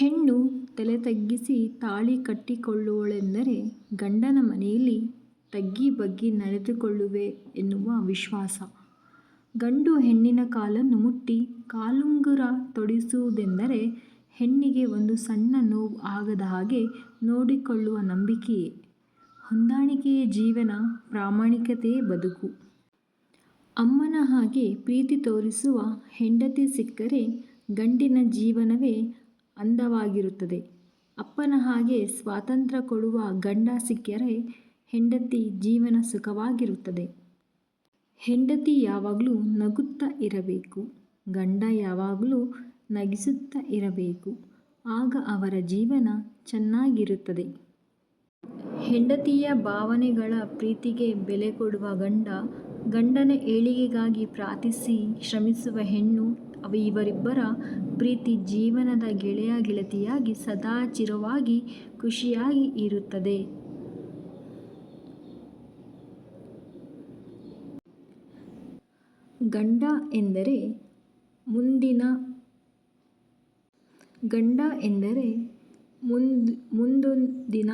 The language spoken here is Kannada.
ಹೆಣ್ಣು ತಲೆ ತಗ್ಗಿಸಿ ತಾಳಿ ಕಟ್ಟಿಕೊಳ್ಳುವಳೆಂದರೆ ಗಂಡನ ಮನೆಯಲ್ಲಿ ತಗ್ಗಿ ಬಗ್ಗಿ ನಡೆದುಕೊಳ್ಳುವೆ ಎನ್ನುವ ವಿಶ್ವಾಸ. ಗಂಡು ಹೆಣ್ಣಿನ ಕಾಲನ್ನು ಮುಟ್ಟಿ ಕಾಲುಂಗುರ ತೊಡಿಸುವುದೆಂದರೆ ಹೆಣ್ಣಿಗೆ ಒಂದು ಸಣ್ಣ ನೋವು ಆಗದ ಹಾಗೆ ನೋಡಿಕೊಳ್ಳುವ ನಂಬಿಕೆಯೇ. ಹೊಂದಾಣಿಕೆಯ ಜೀವನ, ಪ್ರಾಮಾಣಿಕತೆಯೇ ಬದುಕು. ಅಮ್ಮನ ಹಾಗೆ ಪ್ರೀತಿ ತೋರಿಸುವ ಹೆಂಡತಿ ಸಿಕ್ಕರೆ ಗಂಡಿನ ಜೀವನವೇ ಅಂದವಾಗಿರುತ್ತದೆ. ಅಪ್ಪನ ಹಾಗೆ ಸ್ವಾತಂತ್ರ್ಯ ಕೊಡುವ ಗಂಡ ಸಿಕ್ಕರೆ ಹೆಂಡತಿ ಜೀವನ ಸುಖವಾಗಿರುತ್ತದೆ. ಹೆಂಡತಿ ಯಾವಾಗಲೂ ನಗುತ್ತಾ ಇರಬೇಕು. ಗಂಡ ಯಾವಾಗಲೂ ನಗಿಸುತ್ತಾ ಇರಬೇಕು. ಆಗ ಅವರ ಜೀವನ ಚೆನ್ನಾಗಿರುತ್ತದೆ. ಹೆಂಡತಿಯ ಭಾವನೆಗಳ ಪ್ರೀತಿಗೆ ಬೆಲೆ ಕೊಡುವ ಗಂಡ, ಗಂಡನ ಏಳಿಗೆಗಾಗಿ ಪ್ರಾರ್ಥಿಸಿ ಶ್ರಮಿಸುವ ಹೆಣ್ಣು ಇವರಿಬ್ಬರ ಪ್ರೀತಿ ಜೀವನದ ಗೆಳೆಯ ಗೆಳತಿಯಾಗಿ ಸದಾ ಚಿರವಾಗಿ ಖುಷಿಯಾಗಿ ಇರುತ್ತದೆ. ಗಂಡ ಎಂದರೆ ಮುಂದಿನ ಗಂಡ ಎಂದರೆ ಮುಂದ್ ಮುಂದೊಂದಿನ